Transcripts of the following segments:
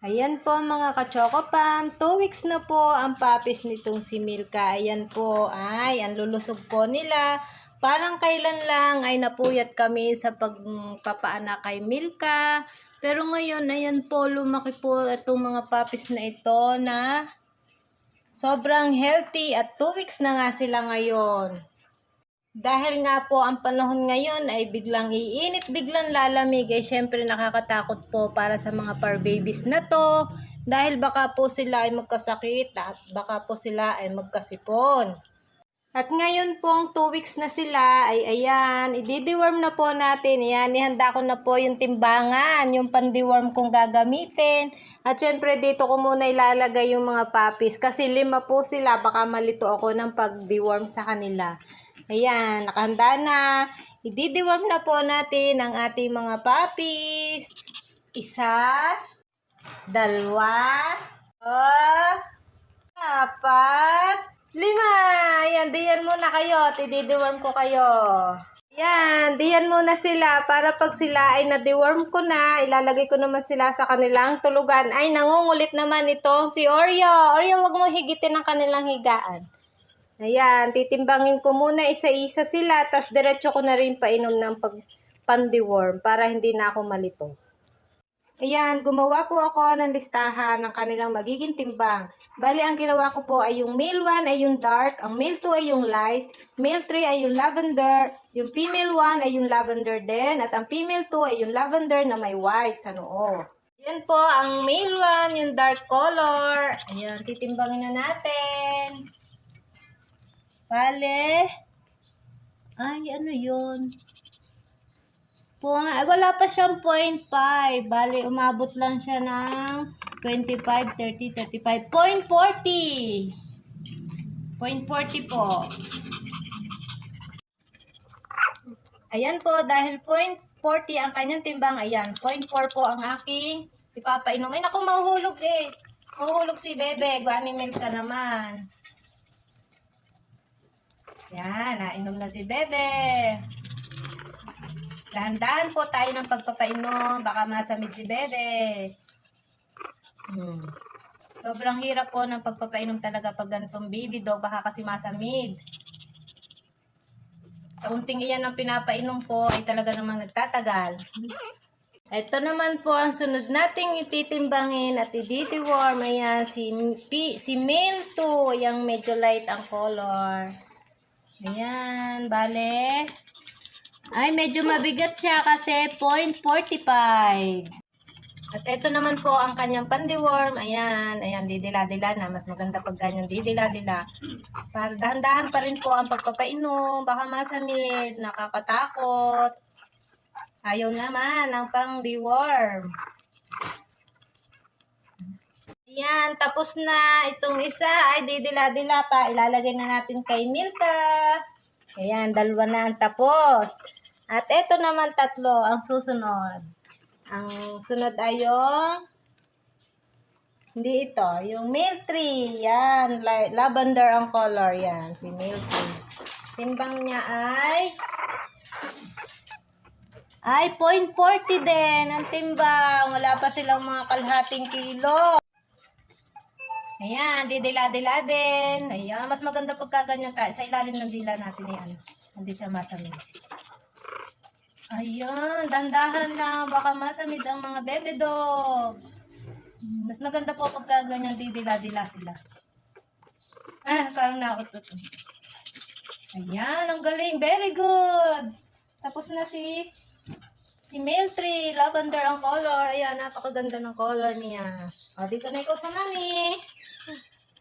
Ayan po mga kachokopam, 2 weeks na po ang papis nitong si Milka. Ayan po, ay, ang lulusog po nila. Parang kailan lang ay napuyat kami sa pagpapaanak kay Milka. Pero ngayon, ayan po, lumaki po itong mga papis na ito na sobrang healthy at 2 weeks na nga sila ngayon. Dahil nga po ang panahon ngayon ay biglang iinit, biglang lalamig, ay syempre nakakatakot po para sa mga par babies na to. Dahil baka po sila ay magkasakit at baka po sila ay magkasipon. At ngayon pong 2 weeks na sila, ay ayan, i-deworm na po natin. Ayan, ihanda ko na po yung timbangan, yung pandeworm kong gagamitin. At syempre dito ko muna ilalagay yung mga puppies kasi lima po sila, baka malito ako ng pag-deworm sa kanila. Ayan, nakahanda na. I-deworm na po natin ang ating mga puppies. Isa, dalawa, oh, apat, lima. Ayan, diyan muna kayo. I-deworm ko kayo. Yan, diyan muna sila para pag sila ay na-deworm ko na, ilalagay ko naman sila sa kanilang tulugan. Ay, nangungulit naman itong si Oreo. Oreo, wag mo higitin ang kanilang higaan. Ayan, titimbangin ko muna isa-isa sila, tas diretso ko na rin painom ng pag pandiworm para hindi na ako malito. Ayan, gumawa po ako ng listahan ng kanilang magiging timbang. Bali, ang ginawa ko po ay yung male 1 ay yung dark, ang male 2 ay yung light, male 3 ay yung lavender, yung female 1 ay yung lavender din, at ang female 2 ay yung lavender na may white sa noo. Yan po, ang male 1, yung dark color. Ayan, titimbangin na natin. Bale. Ay, ano yun? Po, nga, wala pa siyang 0.5. Bale, umabot lang siya ng 25, 30, 35. 0.40. 0.40 po. Ayan po, dahil 0.40 ang kanyang timbang, ayan, 0.4 po ang aking ipapainom. Ay, naku, mahuhulog eh. Mahuhulog si Bebe. Guani milk ka naman. Yan, nainom na si Bebe. Dahan-dahan po tayo ng pagpapainom. Baka masamid si Bebe. Hmm. Sobrang hirap po ng pagpapainom talaga pag ganitong baby dog. Baka kasi masamid. Sa unting iyan ang pinapainom po ay talaga namang nagtatagal. Ito naman po ang sunod nating ititimbangin at i-deworm. Ayan, si, si 2. Yung medyo light ang color. Ayan, bale. Ay, medyo mabigat siya kasi 0.45. At ito naman po ang kanyang pandiworm. Ayan, ayan, didila-dila na. Mas maganda pag ganyan didila-dila. Dahan-dahan pa rin po ang pagpapainom. Baka masamid, nakakatakot. Ayaw naman ang pang-deworm. Ayan, tapos na itong isa ay didila-dila pa. Ilalagay na natin kay Milka. Ayan, dalawa na ang tapos. At ito naman tatlo ang susunod. Ang sunod ay yung hindi ito, yung male tree. Yan, lavender ang color. Yan, si male tree. Timbang niya ay ay, 0.40 din ang timbang. Wala pa silang mga kalhating kilo. Ayan, didila-dila din. Ayan, mas maganda pagka ganyan tayo. Sa ilalim ng dila natin yan. Hindi siya masamid. Ayan, dandahan lang. Baka masamid ang mga bebe dog. Mas maganda po pagka ganyan didila-dila sila. Ah, parang nakautot. Ayan, ang galing. Very good. Tapos na si si male tree. Lavender ang color. Ayan, napakaganda ng color niya. O, dito na ikaw sa mami.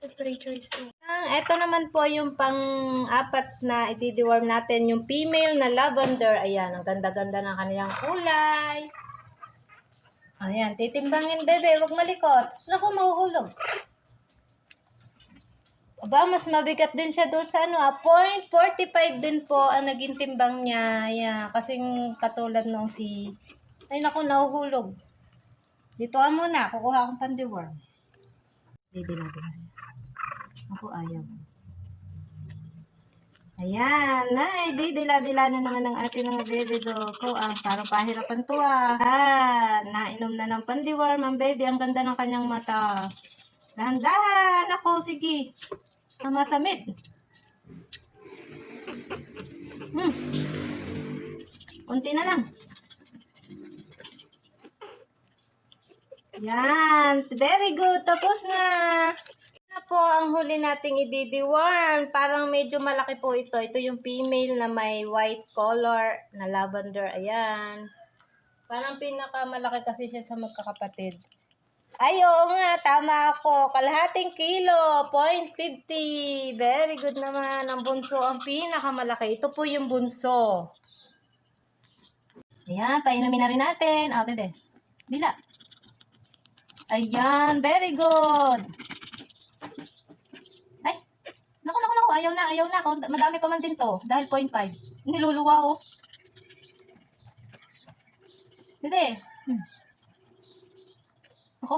Temperature is too. Ah, ito naman po yung pang-apat na itidiworm natin, yung female na lavender. Ayan, ang ganda-ganda ng kanilang kulay. Ayan, titimbangin bebe, wag malikot. Naku, mahuhulog. Aba, mas mabigat din siya doon sa ano, ah, 0.45 din po ang naging timbang niya. Ayan, kasing katulad nung si... Ay, naku, nahuhulog. Dito ka muna, kukuha akong pandiworm. Hindi natin siya. Ako ayaw. Ayan, ay, di, dila-dila na naman ng ating mga baby dog ko. Ah, parang pahirapan to ah. Ah, nainom na ng pandiworm ang baby. Ang ganda ng kanyang mata. Dahan-dahan ako, sige. Ang masamit. Hmm. Kunti na lang. Yan. Very good. Tapos na. Na po ang huli nating ididiworm. Parang medyo malaki po ito. Ito yung female na may white color na lavender. Ayan. Parang pinakamalaki kasi siya sa magkakapatid. Ay, nga. Tama ako. Kalahating kilo. 0.50. Very good naman. Ang bunso ang pinakamalaki. Ito po yung bunso. Ayan. Painumin na rin natin. Ah, bebe. Dila. Ayan. Very good. Ay. Naku, naku, naku. Ayaw na, ayaw na. Madami pa man din to. Dahil 0.5. Niluluwa oh. Bebe. Hmm. Ako.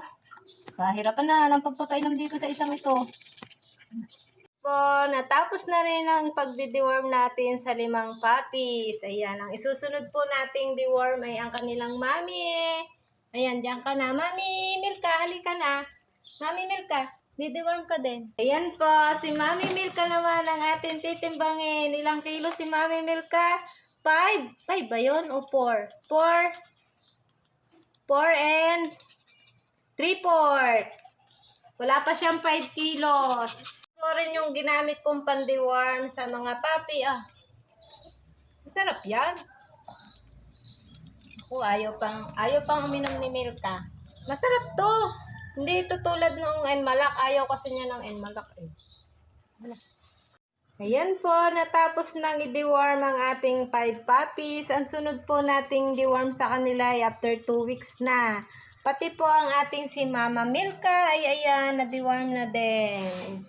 Kahirapan na ng dito sa isang ito. Po, natapos na rin ang pagdi-deworm natin sa limang puppies. Ayan, ang isusunod po nating deworm ay ang kanilang mami. Ayan, diyan ka na. Mami, Milka, halika na. Mami Milka, di-deworm ka din. Ayan po, si Mami Milka naman ang ating titimbangin. Ilang kilo si Mami Milka? Five. Five ba yun o four? Four. Four and three-fourth. Wala pa siyang 5 kilos. Ito rin yung ginamit kong pandiworm sa mga papi. Ah, masarap yan. Ako, ayaw pang, ayaw pang uminom ni Milka. Masarap to. Hindi ito tulad ng enmalak. Ayaw kasi niya ng enmalak eh. Wala. Ayan po, natapos nang i-deworm ang ating 5 puppies. Ang sunod po nating deworm sa kanila ay after 2 weeks na. Pati po ang ating si Mama Milka ay ayan, na-deworm na din.